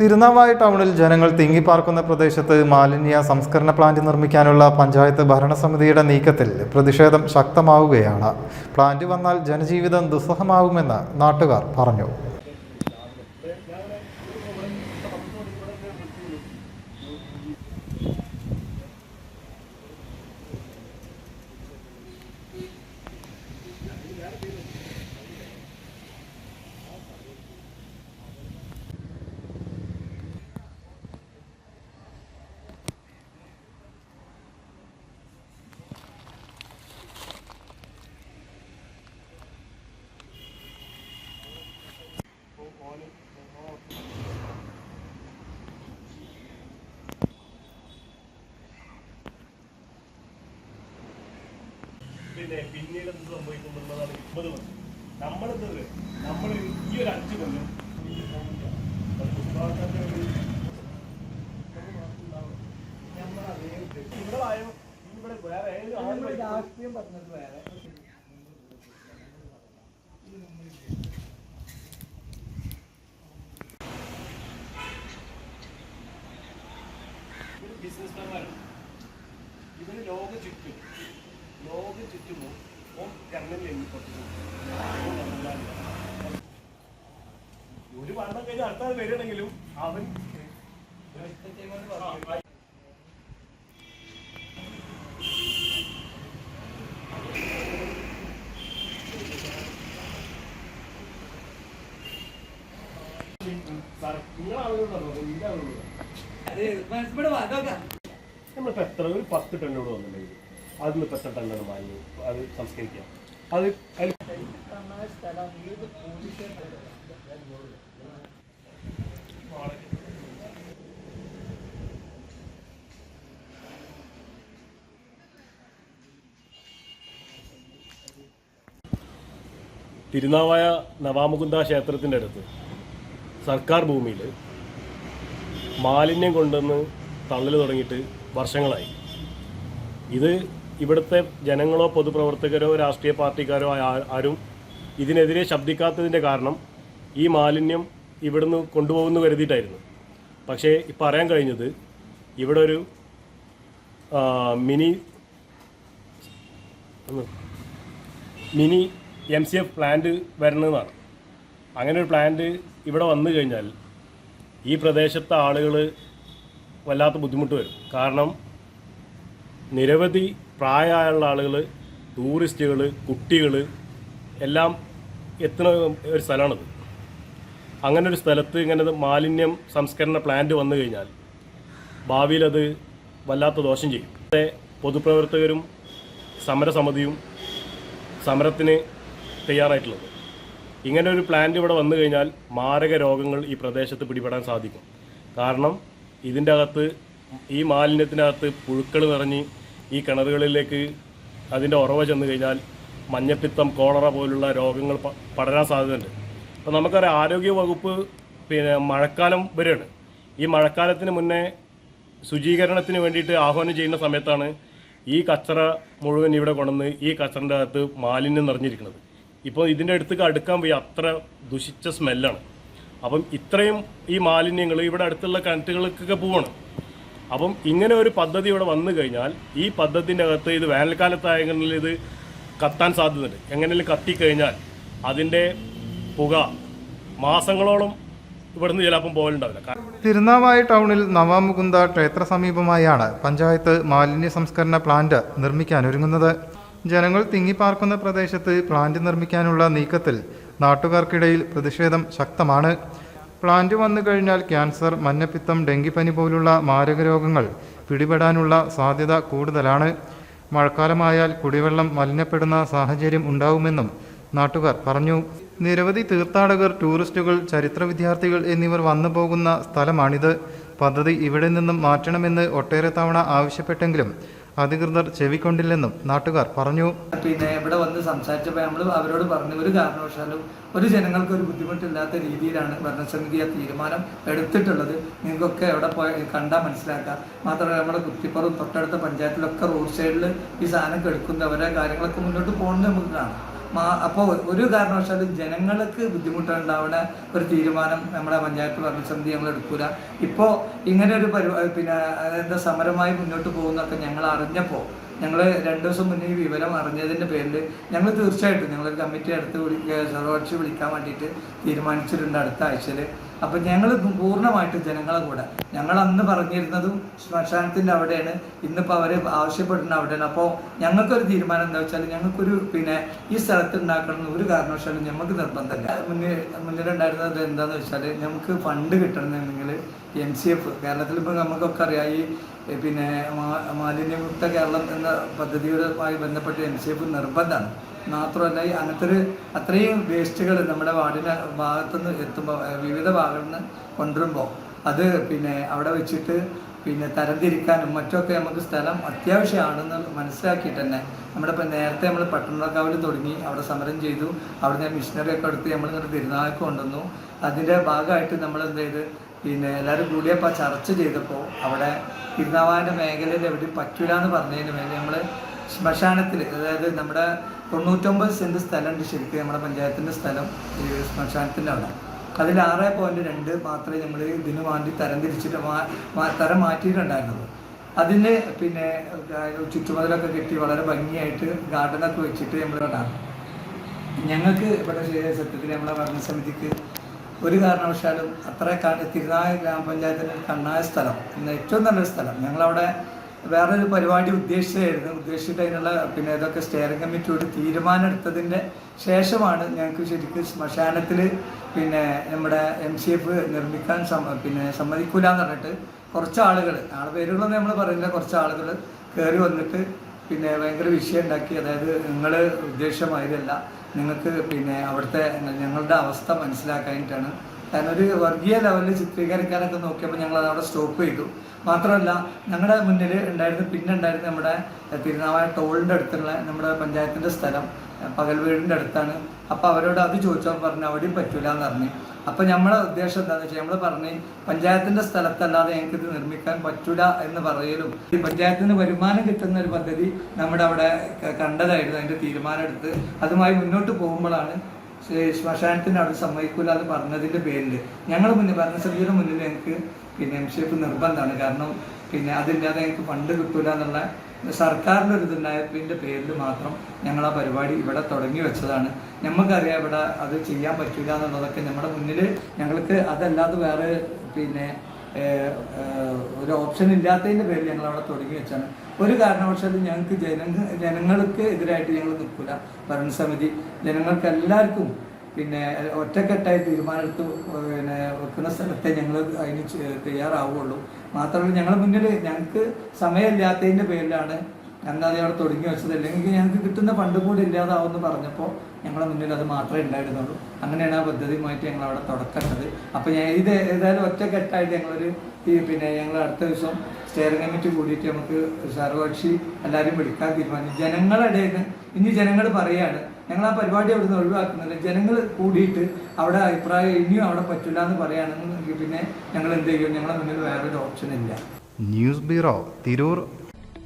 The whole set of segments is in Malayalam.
തിരുനാവായ ടൗണിൽ ജനങ്ങൾ തിങ്ങിപ്പാർക്കുന്ന പ്രദേശത്ത് മാലിന്യ സംസ്കരണ പ്ലാന്റ് നിർമ്മിക്കാനുള്ള പഞ്ചായത്ത് ഭരണസമിതിയുടെ നീക്കത്തിൽ പ്രതിഷേധം ശക്തമാവുകയാണ്. പ്ലാന്റ് വന്നാൽ ജനജീവിതം ദുസ്സഹമാവുമെന്ന് നാട്ടുകാർ പറഞ്ഞു. പിന്നെ പിന്നീട് എന്ത് സംഭവിക്കുമെന്നുള്ളതാണ് മുപ്പത് കൊല്ലം നമ്മളെന്തത് നമ്മൾ ഈ ഒരു അഞ്ച് കൊല്ലം ഇവർ. ഇവിടെ വേറെ വേറെ ഇവന് ലോക ചുറ്റും ചുറ്റുമോ ഓം എണ്ണിക്കൊട്ടു ഒരു പഠനം കഴിഞ്ഞ് അടുത്തത് വരികയാണെങ്കിലും അവൻ നമ്മളിപ്പോൾ എത്ര ഒരു പത്ത് ടണ്ണോട് വന്നിട്ടുണ്ടെങ്കിൽ അതിൽ നിന്ന് മാലിന്യം അത് സംസ്കരിക്കാം. അത് തിരുനാവായ നവാമുകുന്ദ ക്ഷേത്രത്തിന്റെ അടുത്ത് സർക്കാർ ഭൂമിയിൽ മാലിന്യം കൊണ്ടുവന്ന് തള്ളൽ തുടങ്ങിയിട്ട് വർഷങ്ങളായി. ഇത് ഇവിടുത്തെ ജനങ്ങളോ പൊതുപ്രവർത്തകരോ രാഷ്ട്രീയ പാർട്ടിക്കാരോ ആരും ഇതിനെതിരെ ശബ്ദിക്കാത്തതിന്റെ കാരണം ഈ മാലിന്യം ഇവിടുന്ന് കൊണ്ടുപോകുമെന്ന് കരുതിയിട്ടായിരുന്നു. പക്ഷേ ഇപ്പം അറിയാൻ കഴിഞ്ഞത് ഇവിടെ ഒരു mini mini M C F plant വരണമെന്നാണ്. അങ്ങനെ ഒരു പ്ലാന്റ് ഇവിടെ വന്നു കഴിഞ്ഞാൽ ഈ പ്രദേശത്തെ ആളുകൾ വല്ലാത്ത ബുദ്ധിമുട്ട് വരും. കാരണം നിരവധി പ്രായമായുള്ള ആളുകൾ ടൂറിസ്റ്റുകൾ കുട്ടികൾ എല്ലാം എത്തുന്ന ഒരു സ്ഥലമാണിത്. അങ്ങനെ ഒരു സ്ഥലത്ത് ഇങ്ങനെ മാലിന്യം സംസ്കരണ പ്ലാന്റ് വന്നു കഴിഞ്ഞാൽ ഭാവിയിൽ അത് വല്ലാത്ത ദോഷം ചെയ്യും. പൊതുപ്രവർത്തകരും സമരസമിതിയും സമരത്തിന് തയ്യാറായിട്ടുള്ളത്. ഇങ്ങനെ ഒരു പ്ലാന്റ് ഇവിടെ വന്നു കഴിഞ്ഞാൽ മാരക രോഗങ്ങൾ ഈ പ്രദേശത്ത് പിടിപെടാൻ സാധിക്കും. കാരണം ഇതിന്റെ അകത്ത് ഈ മാലിന്യത്തിനകത്ത് പുഴുക്കൾ നിറഞ്ഞ് ഈ കിണറുകളിലേക്ക് അതിന്റെ ഉറവ ചെന്ന് കഴിഞ്ഞാൽ മഞ്ഞപ്പിത്തം കോളറ പോലുള്ള രോഗങ്ങൾ പടരാൻ സാധ്യതയുണ്ട്. അപ്പോൾ നമുക്കറിയാം ആരോഗ്യ വകുപ്പ് പിന്നെ മഴക്കാലം വരെയാണ്. ഈ മഴക്കാലത്തിന് മുന്നേ ശുചീകരണത്തിന് വേണ്ടിയിട്ട് ആഹ്വാനം ചെയ്യുന്ന സമയത്താണ് ഈ കച്ചറ മുഴുവൻ ഇവിടെ കൊണ്ടുവന്ന് ഈ കച്ചറിന്റെ അകത്ത് മാലിന്യം നിറഞ്ഞിരിക്കുന്നത്. ഇപ്പോൾ ഇതിന്റെ അടുത്തേക്ക് അടുക്കാൻ പോയി അത്ര ദുഷിച്ച സ്മെല്ലാണ് അപ്പം ഇത്രയും ഈ മാലിന്യങ്ങൾ ഇവിടെ അടുത്തുള്ള കിണറ്റുകൾക്കൊക്കെ പോവാണ്. അപ്പം ഇങ്ങനെ ഒരു പദ്ധതി ഇവിടെ വന്നു കഴിഞ്ഞാൽ ഈ പദ്ധതിന്റെ അകത്ത് ഇത് വേനൽക്കാലത്തായെങ്കിൽ ഇത് കത്താൻ സാധ്യതയുണ്ട്. എങ്ങനെയും കത്തിക്കഴിഞ്ഞാൽ അതിന്റെ പുക മാസങ്ങളോളം ഇവിടുന്ന് ചിലപ്പം പോകലുണ്ടാവില്ല. തിരുനാവായി തിരുനാവായ ടൗണിൽ നവാമുകുന്ദ ക്ഷേത്ര സമീപമായാണ് പഞ്ചായത്ത് മാലിന്യ സംസ്കരണ പ്ലാന്റ് നിർമ്മിക്കാൻ ഒരുങ്ങുന്നത്. ജനങ്ങൾ തിങ്ങിപ്പാർക്കുന്ന പ്രദേശത്ത് പ്ലാന്റ് നിർമ്മിക്കാനുള്ള നീക്കത്തിൽ നാട്ടുകാർക്കിടയിൽ പ്രതിഷേധം ശക്തമാണ്. പ്ലാന്റ് വന്നു കഴിഞ്ഞാൽ ക്യാൻസർ മഞ്ഞപ്പിത്തം ഡെങ്കിപ്പനി പോലുള്ള മാരക രോഗങ്ങൾ പിടിപെടാനുള്ള സാധ്യത കൂടുതലാണ്. മഴക്കാലമായാൽ കുടിവെള്ളം മലിനപ്പെടുന്ന സാഹചര്യം ഉണ്ടാവുമെന്നും നാട്ടുകാർ പറഞ്ഞു. നിരവധി തീർത്ഥാടകർ ടൂറിസ്റ്റുകൾ ചരിത്ര വിദ്യാർത്ഥികൾ എന്നിവർ വന്നു പോകുന്ന സ്ഥലമാണിത്. പദ്ധതി ഇവിടെ നിന്നും മാറ്റണമെന്ന് ഒട്ടേറെ തവണ ആവശ്യപ്പെട്ടെങ്കിലും അധികൃതർ ചെവിക്കൊണ്ടില്ലെന്നും നാട്ടുകാർ പറഞ്ഞു. പിന്നെ ഇവിടെ വന്ന് സംസാരിച്ചപ്പോൾ നമ്മൾ അവരോട് പറഞ്ഞു ഒരു കാരണവശാലും ഒരു ജനങ്ങൾക്ക് ഒരു ബുദ്ധിമുട്ടില്ലാത്ത രീതിയിലാണ് ഭരണസമിതി ആ തീരുമാനം എടുത്തിട്ടുള്ളത്. നിങ്ങൾക്കൊക്കെ എവിടെ പോയി കണ്ടാൽ മനസ്സിലാക്കാം മാത്രമല്ല നമ്മുടെ കുത്തിപ്പുറം തൊട്ടടുത്ത പഞ്ചായത്തിലൊക്കെ റോഡ് സൈഡിൽ ഈ സാധനം കെടുക്കുന്നവരെ കാര്യങ്ങളൊക്കെ മുന്നോട്ട് പോകുന്നത് നമുക്ക് കാണാം. അപ്പോൾ ഒരു കാരണവശാലും ജനങ്ങൾക്ക് ബുദ്ധിമുട്ടുണ്ടാവുന്ന ഒരു തീരുമാനം നമ്മുടെ പഞ്ചായത്ത് ഭരണസമിതി നമ്മൾ എടുക്കൂല. ഇപ്പോൾ ഇങ്ങനെ ഒരു പരിപാടി പിന്നെ എന്താ സമരമായി മുന്നോട്ട് പോകുന്നൊക്കെ ഞങ്ങൾ അറിഞ്ഞപ്പോൾ ഞങ്ങൾ രണ്ട് ദിവസം മുന്നേ വിവരം അറിഞ്ഞതിന്റെ പേരിൽ ഞങ്ങൾ തീർച്ചയായിട്ടും ഞങ്ങളൊരു കമ്മിറ്റി അടുത്ത് വിളി സർവകക്ഷി വിളിക്കാൻ വേണ്ടിയിട്ട് തീരുമാനിച്ചിട്ടുണ്ട് അടുത്ത ആഴ്ചയിൽ അപ്പം ഞങ്ങൾ പൂർണമായിട്ട് ജനങ്ങളെ കൂടെ. ഞങ്ങൾ അന്ന് പറഞ്ഞിരുന്നതും ശ്മശാനത്തിന്റെ അവിടെയാണ്. ഇന്നിപ്പോൾ അവരെ ആവശ്യപ്പെടുന്ന അവിടെയാണ്. അപ്പോൾ ഞങ്ങൾക്കൊരു തീരുമാനം എന്താ വെച്ചാൽ ഞങ്ങൾക്കൊരു പിന്നെ ഈ സ്ഥലത്ത് ഉണ്ടാക്കണം ഒരു കാരണവശാലും ഞങ്ങൾക്ക് നിർബന്ധമില്ല. മുന്നിൽ മുന്നിലുണ്ടായിരുന്നത് എന്താണെന്ന് വെച്ചാൽ നമുക്ക് ഫണ്ട് കിട്ടണമെന്നുണ്ടെങ്കിൽ എം സി എഫ് കേരളത്തിൽ ഇപ്പോൾ നമുക്കൊക്കെ അറിയാം ഈ പിന്നെ മാലിന്യമുക്ത കേരളം എന്ന പദ്ധതിയുമായി ബന്ധപ്പെട്ട് എം സി എഫ് നിർബന്ധമാണ്. മാത്രമല്ല ഈ അങ്ങനത്തെ അത്രയും വേസ്റ്റുകൾ നമ്മുടെ വാർഡിന്റെ ഭാഗത്തുനിന്ന് എത്തുമ്പോൾ വിവിധ ഭാഗങ്ങളിൽ നിന്ന് കൊണ്ടുവരുമ്പോൾ അത് പിന്നെ അവിടെ വെച്ചിട്ട് പിന്നെ തരംതിരിക്കാനും മറ്റുമൊക്കെ നമുക്ക് സ്ഥലം അത്യാവശ്യമാണെന്ന് മനസ്സിലാക്കിയിട്ട് തന്നെ നമ്മുടെ ഇപ്പം നേരത്തെ നമ്മൾ പട്ടണക്കാവിൽ തുടങ്ങി അവിടെ സമരം ചെയ്തു അവിടുന്ന് മിഷനറി ഒക്കെ എടുത്ത് നമ്മൾ ഇങ്ങോട്ട് തിരുനാൾക്ക് കൊണ്ടുവന്നു. അതിന്റെ ഭാഗമായിട്ട് നമ്മൾ എന്ത് ചെയ്ത് പിന്നെ എല്ലാവരും കൂടിയപ്പോൾ ചർച്ച ചെയ്തപ്പോൾ അവിടെ തിരുനാവാന്റെ മേഖലയിൽ എവിടെയും പറ്റൂല എന്ന് പറഞ്ഞതിന് വേണ്ടി നമ്മൾ ശ്മശാനത്തിൽ അതായത് നമ്മുടെ തൊണ്ണൂറ്റൊമ്പത് സെന്റ് സ്ഥലമുണ്ട് ശരിക്കും നമ്മുടെ പഞ്ചായത്തിന്റെ സ്ഥലം ഈ ശ്മശാനത്തിന്റെ അവിടെ. അതിൽ ആറ് പോയിന്റ് രണ്ട് മാത്രമേ നമ്മൾ ഇതിന് വേണ്ടി തരം തിരിച്ചിട്ട് തരം മാറ്റിയിട്ടുണ്ടായിരുന്നത് അതിന് പിന്നെ ചുറ്റുമതിലൊക്കെ കെട്ടി വളരെ ഭംഗിയായിട്ട് ഗാർഡനൊക്കെ വെച്ചിട്ട് നമ്മൾ ഉണ്ടാകും ഞങ്ങൾക്ക് ഇവിടെ സത്യത്തിൽ നമ്മളെ ഭരണസമിതിക്ക് ഒരു കാരണവശാലും അത്ര തിരുനായ ഗ്രാമപഞ്ചായത്തിന് കണ്ണായ സ്ഥലം ഏറ്റവും നല്ലൊരു സ്ഥലം. ഞങ്ങളവിടെ വേറൊരു പരിപാടി ഉദ്ദേശിച്ചായിരുന്നു. ഉദ്ദേശിച്ചിട്ട് അതിനുള്ള പിന്നെ ഇതൊക്കെ സ്റ്റിയറിംഗ് കമ്മിറ്റിയോട് തീരുമാനം എടുത്തതിന്റെ ശേഷമാണ് ഞങ്ങൾക്ക് ശരിക്കും ശ്മശാനത്തിൽ പിന്നെ നമ്മുടെ എം സി എഫ് നിർമ്മിക്കാൻ സമ്മ പിന്നെ സമ്മതിക്കൂല എന്ന് പറഞ്ഞിട്ട് കുറച്ച് ആളുകൾ ആളെ പേരുകളൊന്നും നമ്മൾ പറയുന്നില്ല കുറച്ച് ആളുകൾ കയറി വന്നിട്ട് പിന്നെ ഭയങ്കര വിഷയം ഉണ്ടാക്കി. അതായത് നിങ്ങൾ ഉദ്ദേശമായതല്ല നിങ്ങൾക്ക് പിന്നെ അവിടുത്തെ ഞങ്ങളുടെ അവസ്ഥ മനസ്സിലാക്കാനായിട്ടാണ്. കാരണം ഒരു വർഗീയ ലെവലിൽ ചിത്രീകരിക്കാനൊക്കെ നോക്കിയപ്പോൾ ഞങ്ങൾ അതവിടെ സ്റ്റോപ്പ് ചെയ്തു. മാത്രമല്ല ഞങ്ങളുടെ മുന്നിൽ ഉണ്ടായിരുന്ന പിന്നെ ഉണ്ടായിരുന്ന നമ്മുടെ തിരുനാവായ ടോളിന്റെ അടുത്തുള്ള നമ്മുടെ പഞ്ചായത്തിന്റെ സ്ഥലം പകൽ വീടിന്റെ അടുത്താണ്. അപ്പോൾ അവരോട് അത് ചോദിച്ചാൽ പറഞ്ഞു അവിടെയും പറ്റൂല എന്ന് പറഞ്ഞു. അപ്പോൾ നമ്മളെ ഉദ്ദേശം എന്താണെന്ന് വെച്ചാൽ നമ്മൾ പറഞ്ഞ് പഞ്ചായത്തിന്റെ സ്ഥലത്തല്ലാതെ ഞങ്ങൾക്ക് ഇത് നിർമ്മിക്കാൻ പറ്റൂല എന്ന് പറയലും. ഈ പഞ്ചായത്തിന് വരുമാനം കിട്ടുന്ന ഒരു പദ്ധതി നമ്മുടെ അവിടെ കണ്ടതായിരുന്നു അതിന്റെ തീരുമാനം എടുത്ത്. അതുമായി മുന്നോട്ട് പോകുമ്പോഴാണ് ശ്മശാനത്തിന് അവിടെ സമ്മതിക്കൂല എന്ന് പറഞ്ഞതിന്റെ പേരിൽ ഞങ്ങൾ മുന്നിൽ ഭരണസമിതിയുടെ മുന്നിൽ ഞങ്ങൾക്ക് പിന്നെ എം സി എഫ് നിർബന്ധമാണ്. കാരണം പിന്നെ അതില്ലാതെ ഞങ്ങൾക്ക് ഫണ്ട് കിട്ടൂല എന്നുള്ള സർക്കാരിന്റെ ഒരു ഇതുണ്ടായതിന്റെ പേരിൽ മാത്രം ഞങ്ങൾ ആ പരിപാടി ഇവിടെ തുടങ്ങി വെച്ചതാണ്. ഞമ്മക്കറിയാം ഇവിടെ അത് ചെയ്യാൻ പറ്റില്ല എന്നുള്ളതൊക്കെ നമ്മുടെ മുന്നിൽ ഞങ്ങൾക്ക് അതല്ലാതെ വേറെ പിന്നെ ഒരു ഓപ്ഷൻ ഇല്ലാത്തതിന്റെ പേരിൽ ഞങ്ങൾ അവിടെ തുടങ്ങി വെച്ചാണ്. ഒരു കാരണവശാലും ഞങ്ങൾക്ക് ജനങ്ങൾ ജനങ്ങൾക്ക് എതിരായിട്ട് ഞങ്ങൾ നിൽക്കില്ല ഭരണസമിതി ജനങ്ങൾക്ക് എല്ലാവർക്കും പിന്നെ ഒറ്റക്കെട്ടായി തീരുമാനമെടുത്ത് പിന്നെ വെക്കുന്ന സ്ഥലത്തെ ഞങ്ങൾ അതിന് തയ്യാറാവുകയുള്ളൂ. മാത്രമല്ല ഞങ്ങളുടെ മുന്നിൽ ഞങ്ങൾക്ക് സമയമില്ലാത്തതിന്റെ പേരിലാണ് അത് അവിടെ തുടങ്ങി വെച്ചത്. അല്ലെങ്കിൽ ഞങ്ങൾക്ക് കിട്ടുന്ന ഫണ്ടും കൂടി ഇല്ലാതാവുമെന്ന് പറഞ്ഞപ്പോൾ ഞങ്ങളുടെ മുന്നിൽ അത് മാത്രമേ ഉണ്ടായിരുന്നുള്ളൂ. അങ്ങനെയാണ് ആ പദ്ധതിയുമായിട്ട് ഞങ്ങൾ അവിടെ തുടക്കുന്നത് അപ്പോൾ ഞാൻ ഇത് ഏതായാലും ഒറ്റക്കെട്ടായിട്ട് ഞങ്ങളൊരു പിന്നെ ഞങ്ങൾ അടുത്ത ദിവസം സ്റ്റിയറിംഗ് കമ്മിറ്റി കൂടിയിട്ട് നമുക്ക് സർവകക്ഷി എല്ലാവരും വിളിക്കാൻ തീരുമാനിച്ചു. ജനങ്ങളുടെ ഇനി ജനങ്ങൾ പറയാണ് ഞങ്ങൾ ആ പരിപാടി അവിടെ നിന്ന് ഒഴിവാക്കുന്നില്ല. ജനങ്ങൾ കൂടിയിട്ട് അവിടെ അഭിപ്രായം ഇനിയും അവിടെ പറ്റില്ല എന്ന് പറയുകയാണെന്നുണ്ടെങ്കിൽ പിന്നെ ഞങ്ങൾ എന്ത് ചെയ്യും? ഞങ്ങളുടെ മുന്നിൽ വേറൊരു ഓപ്ഷൻ ഇല്ല. News bureau Tirur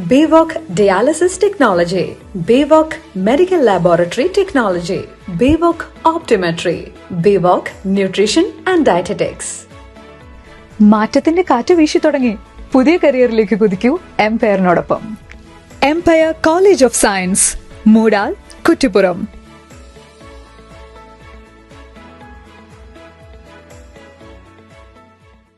BWOC Dialysis Technology, BWOC Medical Laboratory Technology, BWOC Optometry, BWOC Nutrition and Dietetics. മാറ്റത്തിന്റെ കാറ്റ് വീശി തുടങ്ങി പുതിയ കരിയറിലേക്ക് കുതിക്കൂ എംപയറിനോടൊപ്പം empire college of science Moodal Kuttippuram